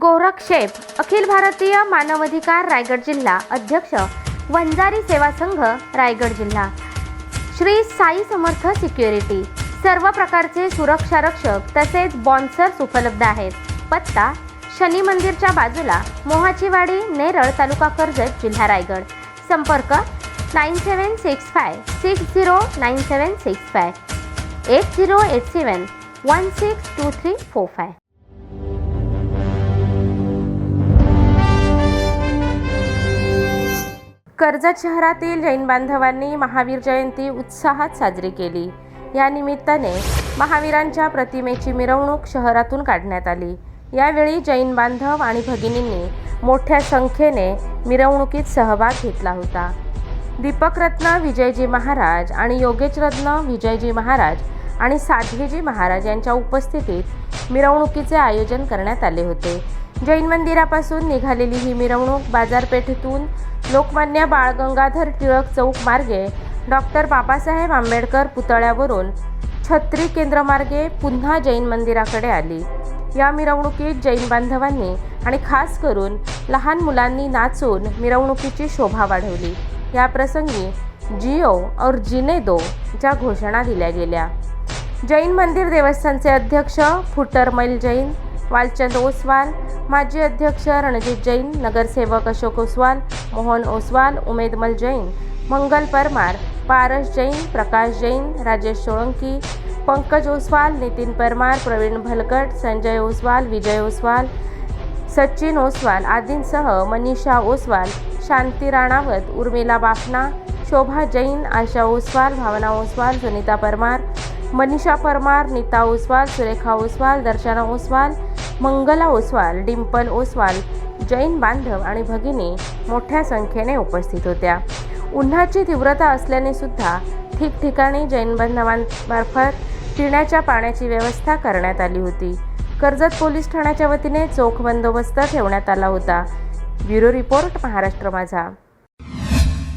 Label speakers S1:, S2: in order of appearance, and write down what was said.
S1: गोरखशेप अखिल भारतीय मानवाधिकार रायगड जिल्हा अध्यक्ष वंजारी सेवा संघ रायगड जिल्हा. श्री साई समर्थ सिक्युरिटी सर्व प्रकारचे सुरक्षा रक्षक तसेच बॉन्सर्स उपलब्ध आहेत. पत्ता शनी मंदिरच्या बाजूला मोहाचीवाडी नेरळ तालुका कर्जत जिल्हा रायगड. संपर्क nine seven six five six zero nine seven six five eight zero eight seven one six two three four five. Karjat शहरातील जैन बांधवांनी महावीर जयंती उत्साहात साजरी केली. या निमित्ताने महावीरांच्या प्रतिमेची मिरवणूक शहरातून काढण्यात आली. यावेळी जैन बांधव आणि भगिनींनी मोठ्या संख्येने मिरवणुकीत सहभाग घेतला होता. दीपकरत्न विजयजी महाराज आणि योगेशरत्न विजयजी महाराज आणि साध्वीजी महाराज यांच्या उपस्थितीत मिरवणुकीचे आयोजन करण्यात आले होते. जैन मंदिरापासून निघालेली ही मिरवणूक बाजारपेठेतून लोकमान्य बाळ गंगाधर टिळक चौक मार्गे डॉक्टर बाबासाहेब आंबेडकर पुतळ्यावरून छत्री केंद्रमार्गे पुन्हा जैन मंदिराकडे आली. या मिरवणुकीत जैन बांधवांनी आणि खास करून लहान मुलांनी नाचून मिरवणुकीची शोभा वाढवली. या प्रसंगी जिओ और जिने दो ज्या घोषणा दिल्या गेल्या. जैन मंदिर देवस्थानचे अध्यक्ष फुटरमैल जैन वालचंद ओसवाल माजी अध्यक्ष रणजित जैन नगरसेवक अशोक ओसवाल मोहन ओसवाल उमेदमल जैन मंगल परमार पारस जैन प्रकाश जैन राजेश सोळंकी पंकज ओसवाल नितीन परमार प्रवीण भलकट संजय ओसवाल विजय ओसवाल सचिन ओसवाल आदींसह मनीषा ओसवाल शांती राणावत उर्मिला बाफना शोभा जैन आशा ओसवाल भावना ओसवाल सुनीता परमार मनीषा परमार नीता ओसवाल सुरेखा ओसवाल दर्शना ओसवाल मंगला ओसवाल डिंपल ओसवाल जैन बांधव आणि भगिनी मोठ्या संख्येने उपस्थित होत्या. उन्हाची तीव्रता असल्याने सुद्धा ठिकठिकाणी जैन बांधवांमार्फत पिण्याच्या पाण्याची व्यवस्था करण्यात आली होती. कर्जत पोलीस ठाण्याच्या वतीने चोख बंदोबस्त ठेवण्यात आला होता. ब्युरो रिपोर्ट महाराष्ट्र माझा.